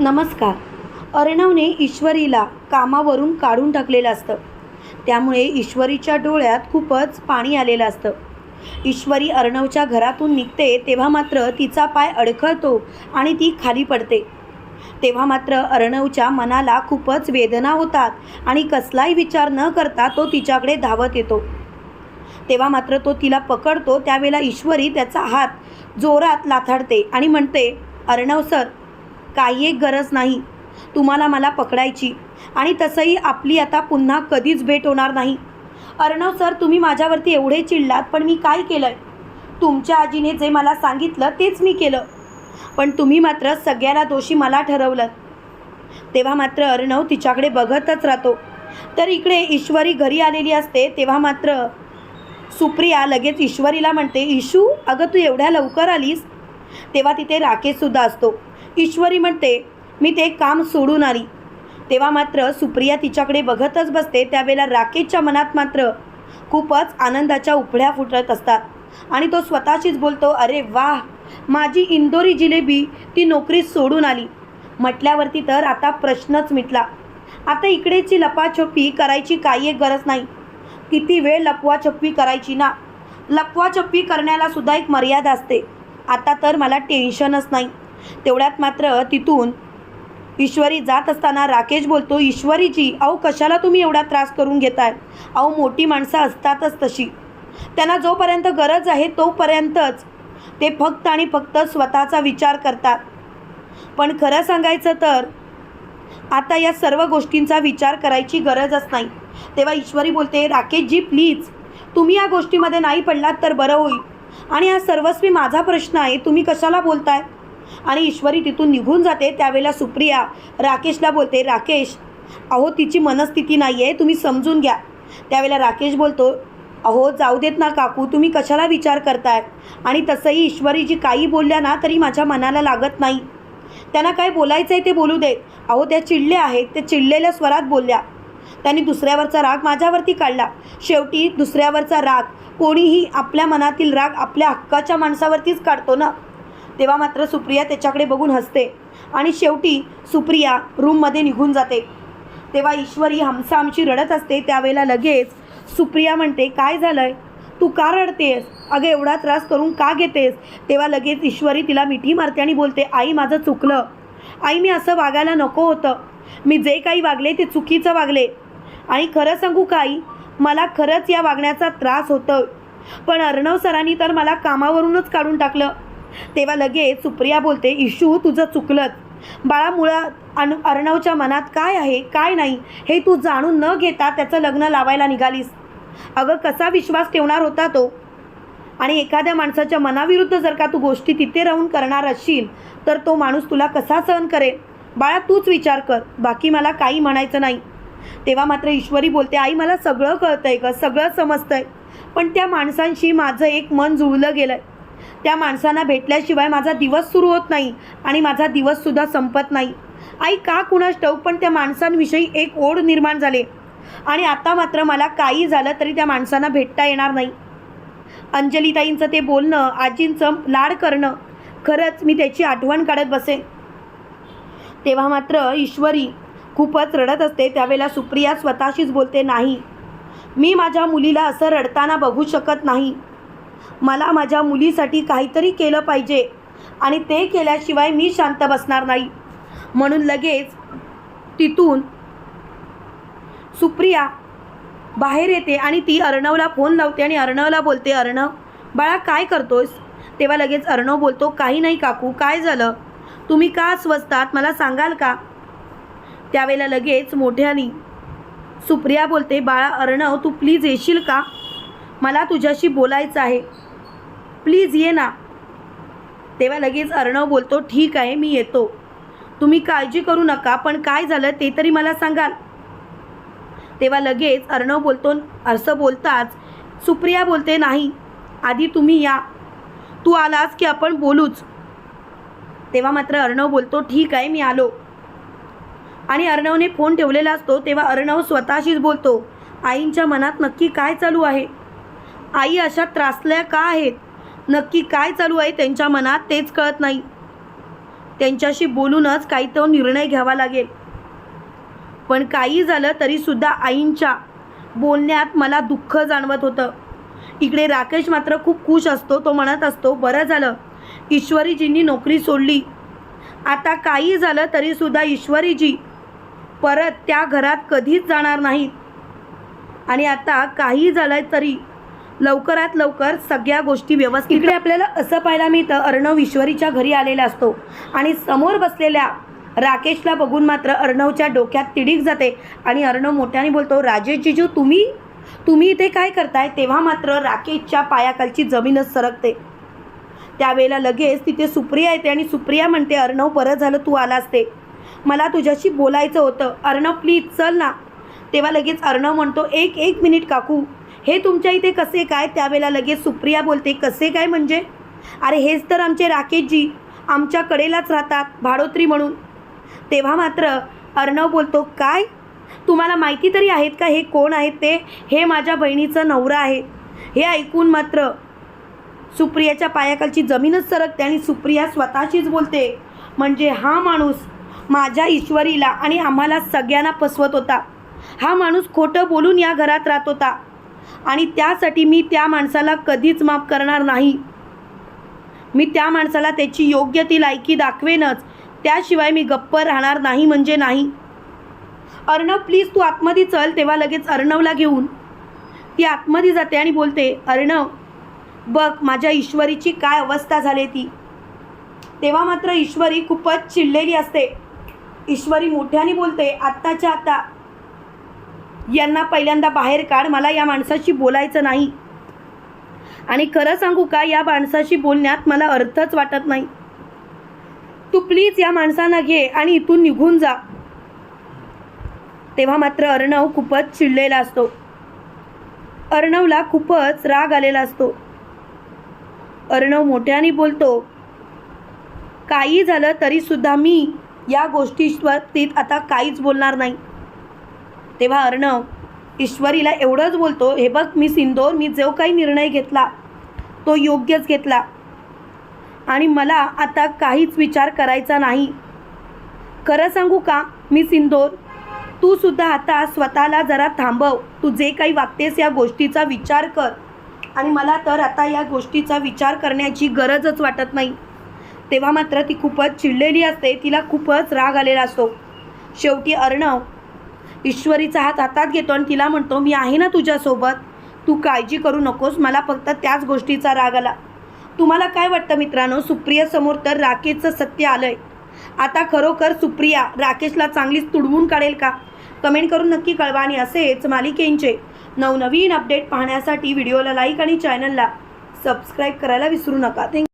नमस्कार. अर्णवने ईश्वरीला कामावरून काढून टाकलेलं असतं. त्यामुळे ईश्वरीच्या डोळ्यात खूपच पाणी आलेलं असतं. ईश्वरी अर्णवच्या घरातून निघते तेव्हा मात्र तिचा पाय अडखळतो आणि ती खाली पडते. तेव्हा मात्र अर्णवच्या मनाला खूपच वेदना होतात आणि कसलाही विचार न करता तो तिच्याकडे धावत येतो. तेव्हा मात्र तो तिला पकडतो. त्यावेळेला ईश्वरी त्याचा हात जोरात लाथाडते आणि म्हणते अर्णव सर काही एक गरज नाही. तुम्हाला मला पकडायची. आणि तसंही आपली आता पुन्हा कधीच भेट होणार नाही. अर्णव सर तुम्ही माझ्यावरती एवढे चिडलात पण मी काय केलं आहे तुमच्या आजीने जे मला सांगितलं तेच मी केलं. पण तुम्ही मात्र सगळ्याला दोषी मला ठरवलं. तेव्हा मात्र अर्णव तिच्याकडे बघतच राहतो. तर इकडे ईश्वरी घरी आलेली असते तेव्हा मात्र सुप्रिया लगेच ईश्वरीला म्हणते ईशू अगं तू एवढ्या लवकर आलीस? तेव्हा तिथे राकेशसुद्धा असतो. ईश्वरी म्हणते मी ते काम सोडून आली. तेव्हा मात्र सुप्रिया तिच्याकडे बघतच बसते त्यावेळेला राकेशच्या मनात मात्र खूपच आनंदाच्या उपड्या फुटत असतात. आणि तो स्वतःशीच बोलतो अरे वा माझी इंदोरी जिलेबी ती नोकरी सोडून आली. म्हटल्यावरती तर आता प्रश्नच मिटला. आता इकडेची लपाछपी करायची काही एक गरज नाही. किती वेळ लपवाछपवी करायची ना? लपवाछपी करण्याला सुद्धा एक मर्यादा असते. आता तर मला टेन्शनच नाही. तेवढ्यात मात्र तिथून ईश्वरी जात असताना राकेश बोलतो ईश्वरीजी अहो कशाला तुम्ही एवढा त्रास करून घेताय? अहो मोठी माणसं असतातच तशी. त्यांना जोपर्यंत गरज आहे तोपर्यंतच ते फक्त आणि फक्त स्वतःचा विचार करतात. पण खरं सांगायचं तर आता या सर्व गोष्टींचा विचार करायची गरजच नाही. तेव्हा ईश्वरी बोलते राकेशजी प्लीज तुम्ही या गोष्टीमध्ये नाही पडलात तर बरं होईल. आणि हा सर्वस्वी माझा प्रश्न आहे तुम्ही कशाला बोलताय? आणि ईश्वरी तिथून निघून जाते. त्यावेळेला सुप्रिया राकेशला बोलते राकेश अहो तिची मनस्थिती नाही आहे तुम्ही समजून घ्या. त्यावेळेला राकेश बोलतो अहो जाऊ देत ना काकू तुम्ही कशाला विचार करताय? आणि तसंही ईश्वरीजी काही बोलल्या ना तरी माझ्या मनाला लागत नाही. त्यांना काय बोलायचं आहे ते बोलू देत अहो त्या चिडल्या आहेत त्या चिडलेल्या स्वरात बोलल्या. त्यांनी दुसऱ्यावरचा राग माझ्यावरती काढला. शेवटी दुसऱ्यावरचा राग कोणीही आपल्या मनातील राग आपल्या हक्काच्या माणसावरतीच काढतो ना. तेव्हा मात्र सुप्रिया त्याच्याकडे बघून हसते आणि शेवटी सुप्रिया रूममध्ये निघून जाते. तेव्हा ईश्वरी हमसा आमची रडत असते. त्यावेळेला लगेच सुप्रिया म्हणते काय झालं आहे तू का रडतेस? अगं एवढा त्रास करून का घेतेस? तेव्हा लगेच ईश्वरी तिला मिठी मारते आणि बोलते आई माझं चुकलं. आई मी असं वागायला नको होतं. मी जे काही वागले ते चुकीचं वागले. आणि खरं सांगू काही मला खरंच या वागण्याचा त्रास होतो पण अर्णव सरांनी तर मला कामावरूनच काढून टाकलं. तेव्हा लगेच सुप्रिया बोलते इशू तुझं चुकलंच. बाळा मुळात अन अर्णवच्या मनात काय आहे काय नाही हे तू जाणून न घेता त्याचं लग्न लावायला निघालीस. अगं कसा विश्वास ठेवणार होता तो? आणि एखाद्या माणसाच्या मनाविरुद्ध जर का तू गोष्टी तिथे राहून करणार असशील तर तो माणूस तुला कसा सहन करेल? बाळा तूच विचार कर. बाकी मला काही म्हणायचं नाही. तेव्हा मात्र ईश्वरी बोलते आई मला सगळं कळतंय ग सगळं समजतंय. पण त्या माणसांशी माझं एक मन जुळलं गेलं आहे त्या माणसांना भेटल्याशिवाय माझा दिवस सुरू होत नाही आणि माझा दिवससुद्धा संपत नाही. आई का कुणास ठाऊक पण त्या माणसांविषयी एक ओढ निर्माण झाले. आणि आता मात्र मला काही झालं तरी त्या माणसांना भेटता येणार नाही. अंजलीताईंचं ते बोलणं आजींचं लाड करणं खरंच मी त्याची आठवण काढत बसेन. तेव्हा मात्र ईश्वरी खूपच रडत असते. त्यावेळेला सुप्रिया स्वतःशीच बोलते नाही. मी माझ्या मुलीला असं रडताना बघू शकत नाही. मला माझ्या मुलीसाठी काहीतरी केलं पाहिजे आणि ते केल्याशिवाय मी शांत बसणार नाही. म्हणून लगेच तिथून सुप्रिया बाहेर येते आणि ती अर्णवला फोन लावते आणि अर्णवला बोलते अर्णव बाळा काय करतोस तेव्हा लगेच अर्णव बोलतो काही नाही काकू काय झालं? तुम्ही का स्वस्तात मला सांगाल का? त्यावेळेला लगेच मोठ्यानी सुप्रिया बोलते बाळा अर्णव तू प्लीज येशील का? मला तुझ्याशी बोलायचं आहे. प्लीज ये ना. तेव्हा लगेच अर्णव बोलतो ठीक आहे मी येतो. तुम्ही काळजी करू नका पण काय झालं ते तरी मला सांगाल. तेव्हा लगेच अर्णव बोलतो असं बोलताच सुप्रिया बोलते नाही आधी तुम्ही या. तू आलास की आपण बोलूच. तेव्हा मात्र अर्णव बोलतो ठीक आहे मी आलो. आणि अर्णवने फोन ठेवलेला असतो तेव्हा अर्णव स्वतःशीच बोलतो आईंच्या मनात नक्की काय चालू आहे? आई अशा त्रासल्या का आहेत? नक्की काय चालू आहे त्यांच्या मनात तेच कळत नाही. त्यांच्याशी बोलूनच काही तो निर्णय घ्यावा लागेल. पण काही झालं तरीसुद्धा आईंच्या बोलण्यात मला दुःख जाणवत होतं. इकडे राकेश मात्र खूप खुश असतो तो म्हणत असतो बरं झालं. ईश्वरीजींनी नोकरी सोडली. आता काही झालं तरीसुद्धा ईश्वरीजी परत त्या घरात कधीच जाणार नाहीत. आणि आता काही झालं तरी लवकरात लवकर सगळ्या गोष्टी व्यवस्थित इकडे आपल्याला असं पाहायला मिळतं अर्णव ईश्वरीच्या घरी आलेला असतो. आणि समोर बसलेल्या राकेशला बघून मात्र अर्णवच्या डोक्यात तिडीक जाते. आणि अर्णव मोठ्याने बोलतो राजेश जिजू तुम्ही? तुम्ही इथे काय करताय? तेव्हा मात्र राकेशच्या पायाखालची जमीनच सरकते. त्यावेळेला लगेच तिथे सुप्रिया येते आणि सुप्रिया म्हणते अर्णव बरं झालं तू आलास ते. मला तुझ्याशी बोलायचं होतं. अर्णव प्लीज चल ना. तेव्हा लगेच अर्णव म्हणतो एक एक मिनिट काकू. हे तुमच्या इथे कसे काय? त्यावेळेला लगेच सुप्रिया बोलते कसे काय म्हणजे? अरे हेच तर आमचे राकेशजी. आमच्या कडेलाच राहतात भाडोत्री म्हणून. तेव्हा मात्र अर्णव बोलतो काय? तुम्हाला माहिती तरी आहेत का? हे कोण आहेत ते? हे माझ्या बहिणीचं नवरा आहे. हे ऐकून मात्र सुप्रियाच्या पायाखालची जमीनच सरकते आणि सुप्रिया स्वतःशीच बोलते म्हणजे हा माणूस माझ्या ईश्वरीला आणि आम्हाला सगळ्यांना फसवत होता. हा माणूस खोटं बोलून या घरात राहत होता. आणि त्यासाठी मी त्या माणसाला कधीच माफ करणार नाही. मी त्या माणसाला त्याची योग्य ती लायकी दाखवेनच. त्याशिवाय मी गप्प राहणार नाही म्हणजे नाही. अर्णव प्लीज तू आतमध्ये चल तेव्हा लगेच अर्णवला घेऊन. ती आतमध्ये जाते आणि बोलते अर्णव बघ माझ्या ईश्वरीची काय अवस्था झाली ती. तेव्हा मात्र ईश्वरी खूपच चिडलेली असते. ईश्वरी मोठ्याने बोलते आत्ताच्या आता यांना पहिल्यांदा बाहेर काढ मला या माणसाशी बोलायचं नाही. आणि खरं सांगू का या माणसाशी बोलण्यात मला अर्थच वाटत नाही. तू प्लीज या माणसांना घे आणि इथून निघून जा. तेव्हा मात्र अर्णव खूपच चिडलेला असतो. अर्णवला खूपच राग आलेला असतो. अर्णव मोठ्याने बोलतो काही झालं तरीसुद्धा मी या गोष्टीवरतीत आता काहीच बोलणार नाही. तेव्हा अर्णव ईश्वरीला एवढंच बोलतो हे बघ मी सिंदोर मी जो काही निर्णय घेतला तो योग्यच घेतला. आणि मला आता काहीच विचार करायचा नाही. खरं सांगू का मी सिंदोर तू सुद्धा आता स्वतःला जरा थांबव. तू जे काही वागतेस या गोष्टीचा विचार कर. आणि मला तर आता या गोष्टीचा विचार करण्याची गरजच वाटत नाही. तेव्हा मात्र ती खूपच चिडलेली असते तिला खूपच राग आलेला असतो. शेवटी अर्णव ईश्वरीचा हात हातात घेतो आणि तिला म्हणतो मी आहे ना तुझ्यासोबत. तू काळजी करू नकोस. मला फक्त त्याच गोष्टीचा राग आला. तुम्हाला काय वाटतं मित्रांनो? सुप्रियासमोर तर राकेशचं सत्य आलं आहे आता खरोखर सुप्रिया राकेशला चांगलीच तुडवून काढेल का? कमेंट करून नक्की कळवा आणि असेच मालिकेंचे नवनवीन अपडेट पाहण्यासाठी व्हिडिओला लाईक आणि चॅनलला सबस्क्राईब करायला विसरू नका. थँक